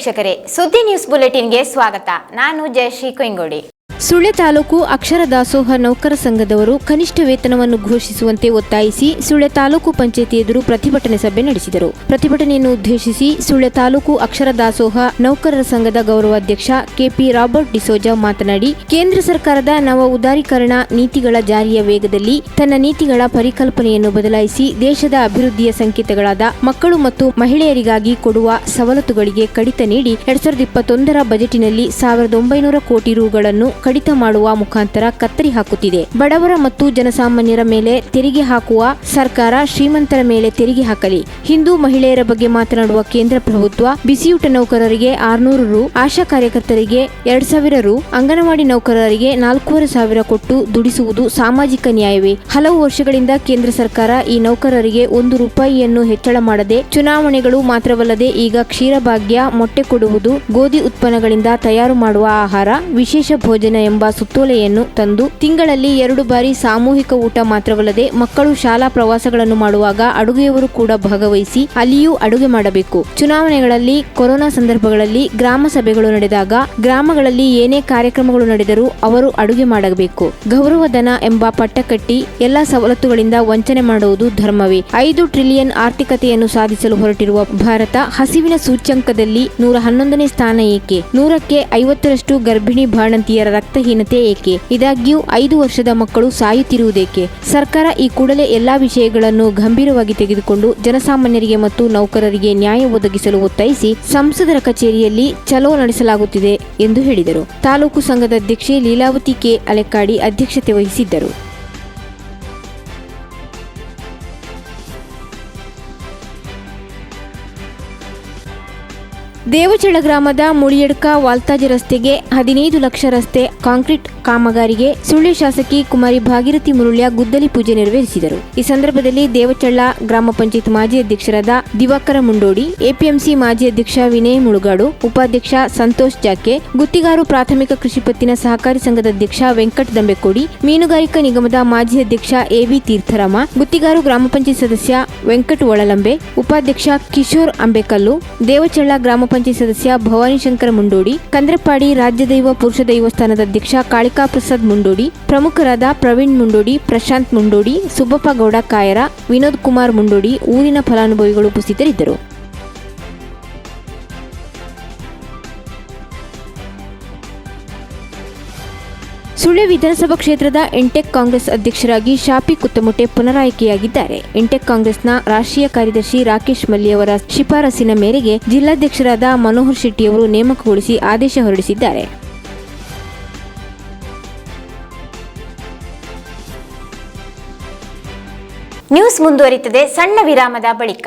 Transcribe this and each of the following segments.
ವೀಕ್ಷಕರೇ ಸುದ್ದಿ ನ್ಯೂಸ್ ಬುಲೆಟಿನ್ಗೆ ಸ್ವಾಗತ. ನಾನು ಜಯಶ್ರೀ ಕೊಯ್ಗೋಡಿ ಸುಳ್ಯ ತಾಲೂಕು ಅಕ್ಷರ ದಾಸೋಹ ನೌಕರ ಸಂಘದವರು ಕನಿಷ್ಠ ವೇತನವನ್ನು ಘೋಷಿಸುವಂತೆ ಒತ್ತಾಯಿಸಿ ಸುಳ್ಯ ತಾಲೂಕು ಪಂಚಾಯತಿ ಎದುರು ಪ್ರತಿಭಟನೆ ಸಭೆ ನಡೆಸಿದರು. ಪ್ರತಿಭಟನೆಯನ್ನು ಉದ್ದೇಶಿಸಿ ಸುಳ್ಯ ತಾಲೂಕು ಅಕ್ಷರ ದಾಸೋಹ ನೌಕರರ ಸಂಘದ ಗೌರವಾಧ್ಯಕ್ಷ ಕೆಪಿ ರಾಬರ್ಟ್ ಡಿಸೋಜಾ ಮಾತನಾಡಿ, ಕೇಂದ್ರ ಸರ್ಕಾರದ ನವ ಉದಾರೀಕರಣ ನೀತಿಗಳ ಜಾರಿಯ ವೇಗದಲ್ಲಿ ತನ್ನ ನೀತಿಗಳ ಪರಿಕಲ್ಪನೆಯನ್ನು ಬದಲಾಯಿಸಿ ದೇಶದ ಅಭಿವೃದ್ಧಿಯ ಸಂಕೇತಗಳಾದ ಮಕ್ಕಳು ಮತ್ತು ಮಹಿಳೆಯರಿಗಾಗಿ ಕೊಡುವ ಸವಲತ್ತುಗಳಿಗೆ ಕಡಿತ ನೀಡಿ, ಎರಡ್ ಸಾವಿರದ ಇಪ್ಪತ್ತೊಂದರ ಬಜೆಟ್ನಲ್ಲಿ ಸಾವಿರದ ಒಂಬೈನೂರ ಕೋಟಿ ರುಗಳನ್ನು ಕಡಿತ ಮಾಡುವ ಮುಖಾಂತರ ಕತ್ತರಿ ಹಾಕುತ್ತಿದೆ. ಬಡವರ ಮತ್ತು ಜನಸಾಮಾನ್ಯರ ಮೇಲೆ ತೆರಿಗೆ ಹಾಕುವ ಸರ್ಕಾರ ಶ್ರೀಮಂತರ ಮೇಲೆ ತೆರಿಗೆ ಹಾಕಲಿ. ಹಿಂದೂ ಮಹಿಳೆಯರ ಬಗ್ಗೆ ಮಾತನಾಡುವ ಕೇಂದ್ರ ಪ್ರಭುತ್ವ, ಬಿಸಿಯೂಟ ನೌಕರರಿಗೆ ಆರ್ನೂರು ರು, ಆಶಾ ಕಾರ್ಯಕರ್ತರಿಗೆ ಎರಡ್ ಸಾವಿರ ರು, ಅಂಗನವಾಡಿ ನೌಕರರಿಗೆ ನಾಲ್ಕೂವರೆ ಸಾವಿರ ಕೊಟ್ಟು ದುಡಿಸುವುದು ಸಾಮಾಜಿಕ ನ್ಯಾಯವೇ? ಹಲವು ವರ್ಷಗಳಿಂದ ಕೇಂದ್ರ ಸರ್ಕಾರ ಈ ನೌಕರರಿಗೆ ಒಂದು ರೂಪಾಯಿಯನ್ನು ಹೆಚ್ಚಳ ಮಾಡದೆ, ಚುನಾವಣೆಗಳು ಮಾತ್ರವಲ್ಲದೆ ಈಗ ಕ್ಷೀರಭಾಗ್ಯ ಮೊಟ್ಟೆ ಕೊಡುವುದು ಗೋಧಿ ಉತ್ಪನ್ನಗಳಿಂದ ತಯಾರು ಮಾಡುವ ಆಹಾರ, ವಿಶೇಷ ಭೋಜನ ಎಂಬ ಸುತ್ತೋಲೆಯನ್ನು ತಂದು ತಿಂಗಳಲ್ಲಿ ಎರಡು ಬಾರಿ ಸಾಮೂಹಿಕ ಊಟ ಮಾತ್ರವಲ್ಲದೆ ಮಕ್ಕಳು ಶಾಲಾ ಪ್ರವಾಸಗಳನ್ನು ಮಾಡುವಾಗ ಅಡುಗೆಯವರು ಕೂಡ ಭಾಗವಹಿಸಿ ಅಲ್ಲಿಯೂ ಅಡುಗೆ ಮಾಡಬೇಕು. ಚುನಾವಣೆಗಳಲ್ಲಿ, ಕೊರೋನಾ ಸಂದರ್ಭಗಳಲ್ಲಿ ಗ್ರಾಮ ಸಭೆಗಳು ನಡೆದಾಗ ಗ್ರಾಮಗಳಲ್ಲಿ ಏನೇ ಕಾರ್ಯಕ್ರಮಗಳು ನಡೆದರೂ ಅವರು ಅಡುಗೆ ಮಾಡಬೇಕು. ಗೌರವಧನ ಎಂಬ ಪಟ್ಟಕಟ್ಟಿ ಎಲ್ಲಾ ಸವಲತ್ತುಗಳಿಂದ ವಂಚನೆ ಮಾಡುವುದು ಧರ್ಮವೇ. ಐದು ಟ್ರಿಲಿಯನ್ ಆರ್ಥಿಕತೆಯನ್ನು ಸಾಧಿಸಲು ಹೊರಟಿರುವ ಭಾರತ ಹಸಿವಿನ ಸೂಚ್ಯಂಕದಲ್ಲಿ ನೂರ ಹನ್ನೊಂದನೇ ಸ್ಥಾನ ಏಕೆ? ನೂರಕ್ಕೆ ಐವತ್ತರಷ್ಟು ಗರ್ಭಿಣಿ ಬಾಣಂತಿಯರ ರಕ್ತಹೀನತೆ ಏಕೆ? ಇದಾಗ್ಯೂ ಐದು ವರ್ಷದ ಮಕ್ಕಳು ಸಾಯುತ್ತಿರುವುದೇಕೆ? ಸರ್ಕಾರ ಈ ಕೂಡಲೇ ಎಲ್ಲಾ ವಿಷಯಗಳನ್ನು ಗಂಭೀರವಾಗಿ ತೆಗೆದುಕೊಂಡು ಜನಸಾಮಾನ್ಯರಿಗೆ ಮತ್ತು ನೌಕರರಿಗೆ ನ್ಯಾಯ ಒದಗಿಸಲು ಒತ್ತಾಯಿಸಿ ಸಂಸದರ ಕಚೇರಿಯಲ್ಲಿ ಚಲೋ ನಡೆಸಲಾಗುತ್ತಿದೆ ಎಂದು ಹೇಳಿದರು. ತಾಲೂಕು ಸಂಘದ ಅಧ್ಯಕ್ಷೆ ಲೀಲಾವತಿ ಕೆ. ಅಲೆಕ್ಕಾಡಿ ಅಧ್ಯಕ್ಷತೆ ವಹಿಸಿದ್ದರು. ದೇವಚಳ ಗ್ರಾಮದ ಮುಳಿಯಡ್ಕ ವಾಲ್ತಾಜಿ ರಸ್ತೆಗೆ ಹದಿನೈದು ಲಕ್ಷ ರಸ್ತೆ ಕಾಂಕ್ರೀಟ್ ಕಾಮಗಾರಿಗೆ ಸುಳ್ಯ ಶಾಸಕಿ ಕುಮಾರಿ ಭಾಗೀರಥಿ ಮುರುಳ್ಯ ಗುದ್ದಲಿ ಪೂಜೆ ನೆರವೇರಿಸಿದರು. ಈ ಸಂದರ್ಭದಲ್ಲಿ ದೇವಚಳ್ಳ ಗ್ರಾಮ ಪಂಚಾಯತ್ ಮಾಜಿ ಅಧ್ಯಕ್ಷರಾದ ದಿವಾಕರ ಮುಂಡೋಡಿ, ಎಪಿಎಂಸಿ ಮಾಜಿ ಅಧ್ಯಕ್ಷ ವಿನಯ್ ಮುಳುಗಾಡು, ಉಪಾಧ್ಯಕ್ಷ ಸಂತೋಷ್ ಜಾಕೆ, ಗುತ್ತಿಗಾರು ಪ್ರಾಥಮಿಕ ಕೃಷಿ ಪತ್ತಿನ ಸಹಕಾರಿ ಸಂಘದ ಅಧ್ಯಕ್ಷ ವೆಂಕಟ್ ದಂಬೆಕೋಡಿ, ಮೀನುಗಾರಿಕಾ ನಿಗಮದ ಮಾಜಿ ಅಧ್ಯಕ್ಷ ಎವಿ ತೀರ್ಥರಾಮ, ಗುತ್ತಿಗಾರು ಗ್ರಾಮ ಪಂಚಾಯತ್ ಸದಸ್ಯ ವೆಂಕಟ್ ಒಳಲಂಬೆ, ಉಪಾಧ್ಯಕ್ಷ ಕಿಶೋರ್ ಅಂಬೇಕಲ್ಲು ದೇವಚಳ್ಳ ಗ್ರಾಮ ಸದಸ್ಯ ಭವಾನಿ ಶಂಕರ ಮುಂಡೋಡಿ ಕಂದ್ರಪಾಡಿ ರಾಜ್ಯ ದೈವ ಪುರುಷ ದೈವಸ್ಥಾನದ ಅಧ್ಯಕ್ಷ ಕಾಳಿಕಾ ಪ್ರಸಾದ್ ಮುಂಡೋಡಿ, ಪ್ರಮುಖರಾದ ಪ್ರವೀಣ್ ಮುಂಡೋಡಿ, ಪ್ರಶಾಂತ್ ಮುಂಡೋಡಿ, ಸುಬ್ಬಪ್ಪ ಗೌಡ ಕಾಯರ, ವಿನೋದ್ ಕುಮಾರ್ ಮುಂಡೋಡಿ ಊರಿನ ಫಲಾನುಭವಿಗಳು ಉಪಸ್ಥಿತರಿದ್ದರು. ಸುಳ್ಯ ವಿಧಾನಸಭಾ ಕ್ಷೇತ್ರದ ಎಂಟೆಕ್ ಕಾಂಗ್ರೆಸ್ ಅಧ್ಯಕ್ಷರಾಗಿ ಶಾಪಿ ಕುತ್ತಮುಟೆ ಪುನರಾಯ್ಕೆಯಾಗಿದ್ದಾರೆ. ಎಂಟೆಕ್ ಕಾಂಗ್ರೆಸ್ನ ರಾಷ್ಟ್ರೀಯ ಕಾರ್ಯದರ್ಶಿ ರಾಕೇಶ್ ಮಲ್ಲಿ ಅವರ ಶಿಫಾರಸಿನ ಮೇರೆಗೆ ಜಿಲ್ಲಾಧ್ಯಕ್ಷರಾದ ಮನೋಹರ್ ಶೆಟ್ಟಿಯವರು ನೇಮಕಗೊಳಿಸಿ ಆದೇಶ ಹೊರಡಿಸಿದ್ದಾರೆ. ನ್ಯೂಸ್ ಮುಂದುವರಿಯುತ್ತದೆ ಸಣ್ಣ ವಿರಾಮದ ಬಳಿಕ.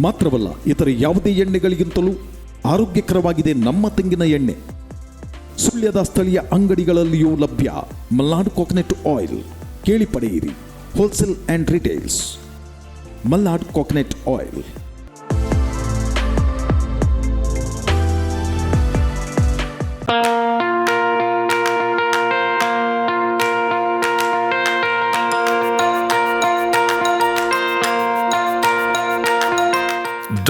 ಮಾತ್ರವಲ್ಲ, ಇತರ ಯಾವುದೇ ಎಣ್ಣೆಗಳಿಗಿಂತಲೂ ಆರೋಗ್ಯಕರವಾಗಿದೆ ನಮ್ಮ ತೆಂಗಿನ ಎಣ್ಣೆ. ಸುಳ್ಯದ ಸ್ಥಳೀಯ ಅಂಗಡಿಗಳಲ್ಲಿಯೂ ಲಭ್ಯ. Malnad coconut oil. ಕೇಳಿ ಪಡೆಯಿರಿ. Wholesale and retails Malnad coconut oil.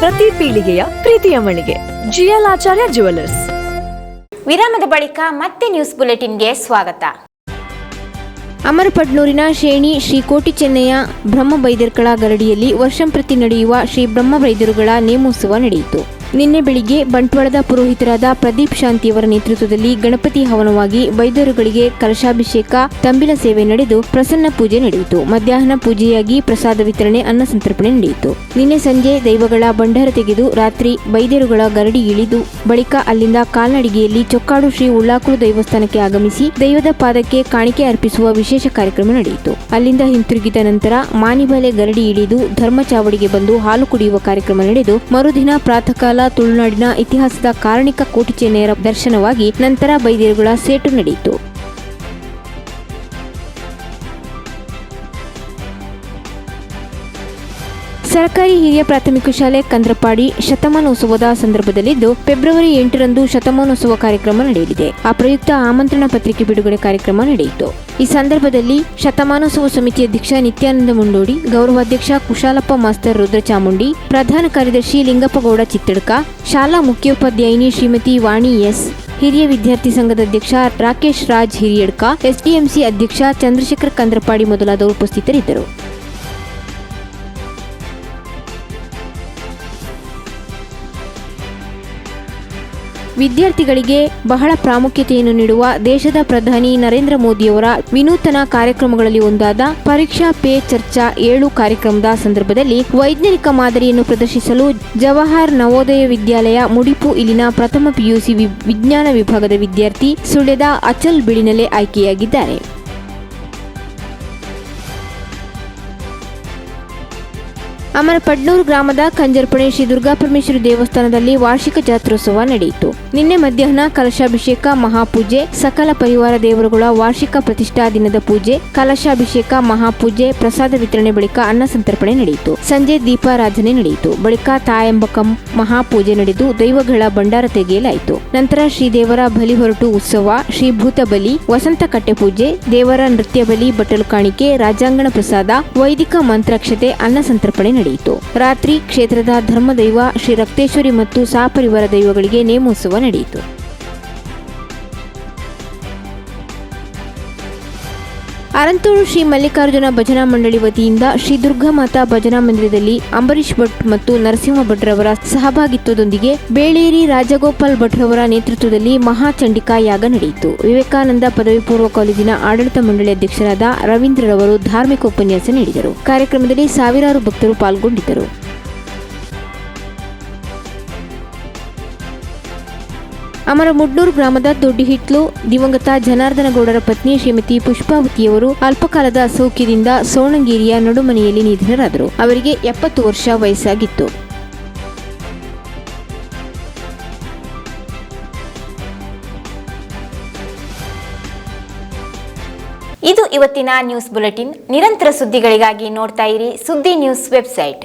ಪ್ರತಿ ಪೀಳಿಗೆಯ ಪ್ರೀತಿಯ ಮಳಿಗೆ. ಜಿಎಲ್ ಆಚಾರ್ಯ ಜುವೆಲ್ಲರ್ಸ್ ವಿರಾಮದ ಬಳಿಕ ಮತ್ತೆ ನ್ಯೂಸ್ ಬುಲೆಟಿನ್ಗೆ ಸ್ವಾಗತ. ಅಮರಪಡ್ಲೂರಿನ ಶೇಣಿ ಶ್ರೀ ಕೋಟಿ ಚೆನ್ನಯ್ಯ ಬ್ರಹ್ಮ ಬೈದರ್ಕಳ ಗರಡಿಯಲ್ಲಿ ವರ್ಷಂಪ್ರತಿ ನಡೆಯುವ ಶ್ರೀ ಬ್ರಹ್ಮ ಬೈದರುಗಳ ನೇಮೋತ್ಸವ ನಡೆಯಿತು. ನಿನ್ನೆ ಬೆಳಿಗ್ಗೆ ಬಂಟ್ವಾಳದ ಪುರೋಹಿತರಾದ ಪ್ರದೀಪ್ ಶಾಂತಿಯವರ ನೇತೃತ್ವದಲ್ಲಿ ಗಣಪತಿ ಹವನವಾಗಿ ವೈದ್ಯರುಗಳಿಗೆ ಕಲಶಾಭಿಷೇಕ, ತಂಬಿಲ ಸೇವೆ ನಡೆದು ಪ್ರಸನ್ನ ಪೂಜೆ ನಡೆಯಿತು. ಮಧ್ಯಾಹ್ನ ಪೂಜೆಯಾಗಿ ಪ್ರಸಾದ ವಿತರಣೆ, ಅನ್ನ ಸಂತರ್ಪಣೆ ನಡೆಯಿತು. ನಿನ್ನೆ ಸಂಜೆ ದೈವಗಳ ಭಂಡಾರ ತೆಗೆದು ರಾತ್ರಿ ವೈದ್ಯರುಗಳ ಗರಡಿ ಇಳಿದು ಬಳಿಕ ಅಲ್ಲಿಂದ ಕಾಲ್ನಡಿಗೆಯಲ್ಲಿ ಚೊಕ್ಕಾಡು ಶ್ರೀ ಉಳ್ಳಾಕುಳು ದೈವಸ್ಥಾನಕ್ಕೆ ಆಗಮಿಸಿ ದೈವದ ಪಾದಕ್ಕೆ ಕಾಣಿಕೆ ಅರ್ಪಿಸುವ ವಿಶೇಷ ಕಾರ್ಯಕ್ರಮ ನಡೆಯಿತು. ಅಲ್ಲಿಂದ ಹಿಂತಿರುಗಿದ ನಂತರ ಮಾನಿಬಾಲೆ ಗರಡಿ ಇಳಿದು ಧರ್ಮ ಚಾವಡಿಗೆ ಬಂದು ಹಾಲು ಕುಡಿಯುವ ಕಾರ್ಯಕ್ರಮ ನಡೆದು ಮರುದಿನ ಪ್ರಾತಃ ಕಾಲ ತುಳುನಾಡಿನ ಇತಿಹಾಸದ ಕಾರಣಿಕ ಕೋಟಿ ಚೆನ್ನಯರ ದರ್ಶನವಾಗಿ ನಂತರ ಬೈದೇರುಗಳ ಸೇಟು ನಡೆಯಿತು. ಸರ್ಕಾರಿ ಹಿರಿಯ ಪ್ರಾಥಮಿಕ ಶಾಲೆ ಕಂದ್ರಪಾಡಿ ಶತಮಾನೋತ್ಸವದ ಸಂದರ್ಭದಲ್ಲಿದ್ದು ಫೆಬ್ರವರಿ ಎಂಟರಂದು ಶತಮಾನೋತ್ಸವ ಕಾರ್ಯಕ್ರಮ ನಡೆಯಲಿದೆ. ಆ ಪ್ರಯುಕ್ತ ಆಮಂತ್ರಣ ಪತ್ರಿಕೆ ಬಿಡುಗಡೆ ಕಾರ್ಯಕ್ರಮ ನಡೆಯಿತು. ಈ ಸಂದರ್ಭದಲ್ಲಿ ಶತಮಾನೋತ್ಸವ ಸಮಿತಿ ಅಧ್ಯಕ್ಷ ನಿತ್ಯಾನಂದ ಮುಂಡೋಡಿ, ಗೌರವಾಧ್ಯಕ್ಷ ಕುಶಾಲಪ್ಪ ಮಾಸ್ತರ್ ರುದ್ರ ಚಾಮುಂಡಿ, ಪ್ರಧಾನ ಕಾರ್ಯದರ್ಶಿ ಲಿಂಗಪ್ಪಗೌಡ ಚಿತ್ತಡ್ಕ, ಶಾಲಾ ಮುಖ್ಯೋಪಾಧ್ಯಾಯಿನಿ ಶ್ರೀಮತಿ ವಾಣಿ ಎಸ್, ಹಿರಿಯ ವಿದ್ಯಾರ್ಥಿ ಸಂಘದ ಅಧ್ಯಕ್ಷ ರಾಕೇಶ್ ರಾಜ್ ಹಿರಿಯಡ್ಕ, ಎಸ್ಡಿಎಂಸಿ ಅಧ್ಯಕ್ಷ ಚಂದ್ರಶೇಖರ್ ಕಂದ್ರಪಾಡಿ ಮೊದಲಾದವರು ಉಪಸ್ಥಿತರಿದ್ದರು. ವಿದ್ಯಾರ್ಥಿಗಳಿಗೆ ಬಹಳ ಪ್ರಾಮುಖ್ಯತೆಯನ್ನು ನೀಡುವ ದೇಶದ ಪ್ರಧಾನಿ ನರೇಂದ್ರ ಮೋದಿಯವರ ವಿನೂತನ ಕಾರ್ಯಕ್ರಮಗಳಲ್ಲಿ ಒಂದಾದ ಪರೀಕ್ಷಾ ಪೇ ಚರ್ಚಾ ಏಳು ಕಾರ್ಯಕ್ರಮದ ಸಂದರ್ಭದಲ್ಲಿ ವೈಜ್ಞಾನಿಕ ಮಾದರಿಯನ್ನು ಪ್ರದರ್ಶಿಸಲು ಜವಾಹರ್ ನವೋದಯ ವಿದ್ಯಾಲಯ ಮುಡಿಪು ಇಲ್ಲಿನ ಪ್ರಥಮ ಪಿಯುಸಿ ವಿಜ್ಞಾನ ವಿಭಾಗದ ವಿದ್ಯಾರ್ಥಿ ಸುಳ್ಯದ ಅಚಲ್ ಬಿಳಿನಲೆ ಆಯ್ಕೆಯಾಗಿದ್ದಾರೆ. ಅಮರ ಪಡ್ನೂರು ಗ್ರಾಮದ ಕಂಜರ್ಪಣೆ ಶ್ರೀ ದುರ್ಗಾಪರಮೇಶ್ವರಿ ದೇವಸ್ಥಾನದಲ್ಲಿ ವಾರ್ಷಿಕ ಜಾತ್ರೋತ್ಸವ ನಡೆಯಿತು. ನಿನ್ನೆ ಮಧ್ಯಾಹ್ನ ಕಲಶಾಭಿಷೇಕ, ಮಹಾಪೂಜೆ, ಸಕಲ ಪರಿವಾರ ದೇವರುಗಳ ವಾರ್ಷಿಕ ಪ್ರತಿಷ್ಠಾ ದಿನದ ಪೂಜೆ, ಕಲಶಾಭಿಷೇಕ, ಮಹಾಪೂಜೆ, ಪ್ರಸಾದ ವಿತರಣೆ ಬಳಿಕ ಅನ್ನ ಸಂತರ್ಪಣೆ ನಡೆಯಿತು. ಸಂಜೆ ದೀಪಾರಾಧನೆ ನಡೆಯಿತು. ಬಳಿಕ ತಾಯಂಬಕ ಮಹಾಪೂಜೆ ನಡೆದು ದೈವಗಳ ಭಂಡಾರ ತೆಗೆಯಲಾಯಿತು. ನಂತರ ಶ್ರೀದೇವರ ಬಲಿ ಹೊರಟು ಉತ್ಸವ ಶ್ರೀ ಭೂತ ಬಲಿ, ವಸಂತ ಕಟ್ಟೆ ಪೂಜೆ, ದೇವರ ನೃತ್ಯ ಬಲಿ, ಬಟ್ಟಲು ಕಾಣಿಕೆ, ರಾಜಾಂಗಣ ಪ್ರಸಾದ, ವೈದಿಕ ಮಂತ್ರಾಕ್ಷತೆ, ಅನ್ನ ಸಂತರ್ಪಣೆ ನಡೆಯಿತು. ರಾತ್ರಿ ಕ್ಷೇತ್ರದ ಧರ್ಮದೈವ ಶ್ರೀ ರಕ್ತೇಶ್ವರಿ ಮತ್ತು ಸಾಪರಿವಾರ ದೈವಗಳಿಗೆ ನೇಮೋತ್ಸವ ನಡೆಯಿತು. ಅರಂತೂರು ಶ್ರೀ ಮಲ್ಲಿಕಾರ್ಜುನ ಭಜನಾ ಮಂಡಳಿ ವತಿಯಿಂದ ಶ್ರೀ ದುರ್ಗಾಮಾತಾ ಭಜನಾ ಮಂದಿರದಲ್ಲಿ ಅಂಬರೀಶ್ ಭಟ್ ಮತ್ತು ನರಸಿಂಹ ಭಟ್ರವರ ಸಹಭಾಗಿತ್ವದೊಂದಿಗೆ ಬೇಳೇರಿ ರಾಜಗೋಪಾಲ್ ಭಟ್ರವರ ನೇತೃತ್ವದಲ್ಲಿ ಮಹಾಚಂಡಿಕಾ ಯಾಗ ನಡೆಯಿತು. ವಿವೇಕಾನಂದ ಪದವಿ ಪೂರ್ವ ಕಾಲೇಜಿನ ಆಡಳಿತ ಮಂಡಳಿ ಅಧ್ಯಕ್ಷರಾದ ರವೀಂದ್ರರವರು ಧಾರ್ಮಿಕ ಉಪನ್ಯಾಸ ನೀಡಿದರು. ಕಾರ್ಯಕ್ರಮದಲ್ಲಿ ಸಾವಿರಾರು ಭಕ್ತರು ಪಾಲ್ಗೊಂಡಿದ್ದರು. ಅಮರ ಮುಡ್ನೂರು ಗ್ರಾಮದ ದೊಡ್ಡಿಹಿಟ್ಲು ದಿವಂಗತ ಜನಾರ್ದನಗೌಡರ ಪತ್ನಿ ಶ್ರೀಮತಿ ಪುಷ್ಪಾವತಿಯವರು ಅಲ್ಪಕಾಲದ ಅಸೌಖ್ಯದಿಂದ ಸೋಣಂಗೇರಿಯ ನಡುಮನೆಯಲ್ಲಿ ನಿಧನರಾದರು. ಅವರಿಗೆ ಎಪ್ಪತ್ತು ವರ್ಷ ವಯಸ್ಸಾಗಿತ್ತು. ಇದು ಇವತ್ತಿನ ನ್ಯೂಸ್ ಬುಲೆಟಿನ್. ನಿರಂತರ ಸುದ್ದಿಗಳಿಗಾಗಿ ನೋಡ್ತಾ ಇರಿ ಸುದ್ದಿ ನ್ಯೂಸ್ ವೆಬ್ಸೈಟ್.